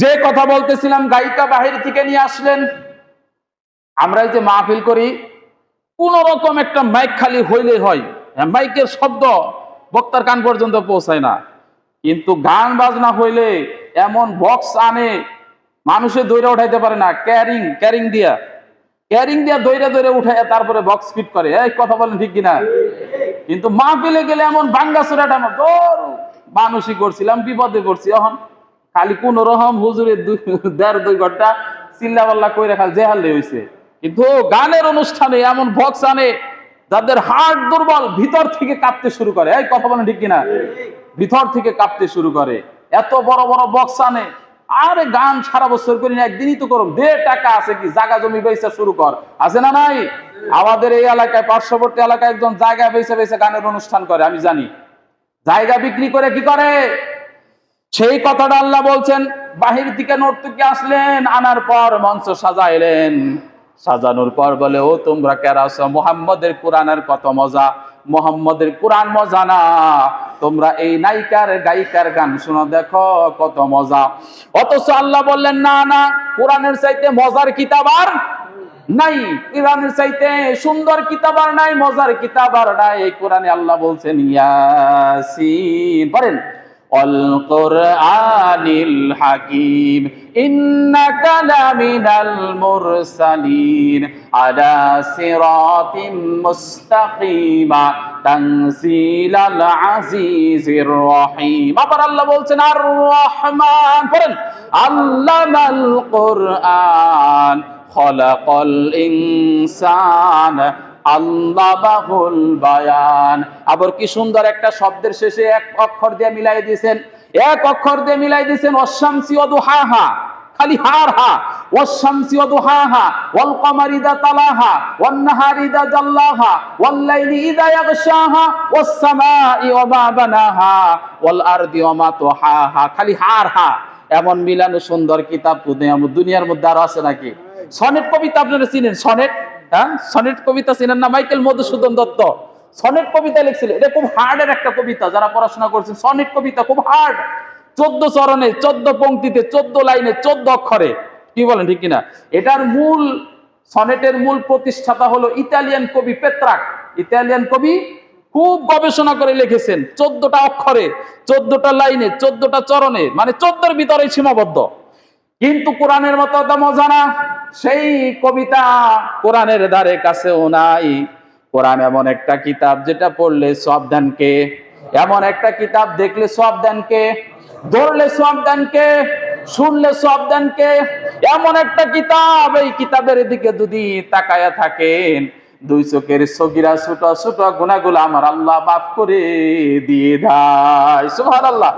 যে কথা বলতেছিলাম গায়িকা বাহির থেকে নিয়ে আসলেন। আমরা যে মাহফিল করি কোন রকম একটা মাইক খালি হইলে হয়। হ্যাঁ, মাইকের শব্দ বক্তার কান পর্যন্ত পৌঁছায় না। কিন্তু গান বাজনা হইলে এমন বক্স আনে মানুষে দৈরা উঠাইতে পারে না। ক্যারিং ক্যারিং দিয়া। ক্যারিং দিয়া দৈরা দৈরে উঠায় তারপরে বক্স ফিট করে। এই কথা বলেন ঠিক কিনা? কিন্তু মাহফিলে গেলে এমন বাঙ্গা তোর মানুষই করছিলাম বিপদে পড়ছি। এখন খালি কোন রকম হুজুরের দুই দেড় দুই ঘণ্টা চিল্লা পাল্লা কইরা খালি জেহালে হইছে। কিন্তু গানের অনুষ্ঠানে এমন বক্স আনে, যাদের হার্ট দুর্বল ভিতর থেকে কাঁপতে শুরু করে। এই কথা বলেন ঠিক কিনা? ভিতর থেকে কাঁপতে শুরু করে। এত বড় বড় বক্স আনে, আরে গান সারা বছর করি না, একদিনই তো করো দে, টাকা আছে কি? জায়গা জমি বেচা শুরু কর। আছে না নাই? আমাদের এই এলাকায়, পার্শ্ববর্তী এলাকায় একজন জায়গা বেচে বেচে গানের অনুষ্ঠান করে, আমি জানি। জায়গা বিক্রি করে কি করে? সেই কথাটা আল্লাহ বলছেন, বাহির থেকে নর্তকী আসলেন, আনার পর মঞ্চ সাজাইলেন। সাজানোর পর বলে, ও, তোমরা কেরাস মোহাম্মদের কোরআনের কত মজা, মোহাম্মদের কোরআন মজা না। তোমরা এই নায়িকার, গায়িকার গান শুনো, দেখো কত মজা। অথচ আল্লাহ বললেন, না না, কোরআনের চাইতে মজার কিতাব আর নাই। কোরআনের চাইতে সুন্দর কিতাব আর নাই, মজার কিতাব আর নাই। কোরআনে আল্লাহ বলছেন, ইয়াসিন। পড়েন। القرآن الحكيم إنك لمن المرسلين على صراط مستقيم تنزيل العزيز الرحيم أبر الله بولتنا الرحمن فرن علم القرآن خلق الإنسان আল্লাহবাহুল বায়ান। আবার কি সুন্দর একটা শব্দের শেষে এক অক্ষর দিয়ে মিলাই দিয়েছেন। এক অক্ষর দিয়ে মিলাই দিয়েছেন, অশামসি ওয়াদুহাহা খালি হার হা। খালি হার হা। এমন মিলানো সুন্দর কিতাব দুনিয়ার মধ্যে আরও আছে নাকি? সনেট কবিতা আপনারা চিনেন? সনেট? হ্যাঁ? সনেট কবিতা চিনেন না? মাইকেল মধুসূদন দত্ত। সনেট কবিতা লিখছিল। এটা খুব হার্ডের একটা কবিতা, যারা পড়াশোনা করছেন। সনেট কবিতা খুব হার্ড। চোদ্দ চরণে চোদ্দ পংক্তিতে চোদ্দ লাইনে, চোদ্দ অক্ষরে। কি বলেন, ঠিক কিনা? এটার মূল, সনেটের মূল প্রতিষ্ঠাতা হলো ইতালিয়ান কবি পেত্রাক। ইতালিয়ান কবি খুব গবেষণা করে লিখেছেন, চোদ্দটা অক্ষরে, চোদ্দটা লাইনে, চোদ্দটা চরণে। মানে চোদ্দোর ভিতরে সীমাবদ্ধ। কিন্তু কোরআনের মতো তো মজা না। সেই কবিতা কোরআনের ধারে কাছেও নাই। কোরআন এমন একটা কিতাব যেটা পড়লে সব দেনকে এমন একটা কিতাব দেখলে সব দেনকে ধরলে সব দেনকে শুনলে সব দেনকে এমন একটা কিতাব এই কিতাবের দিকে যদি তাকায়া থাকেন, দুই চোখের সগিরা ছোট ছোট গুণাগুলো আমার আল্লাহ মাফ করে দিয়ে দেয়। সুবহানাল্লাহ।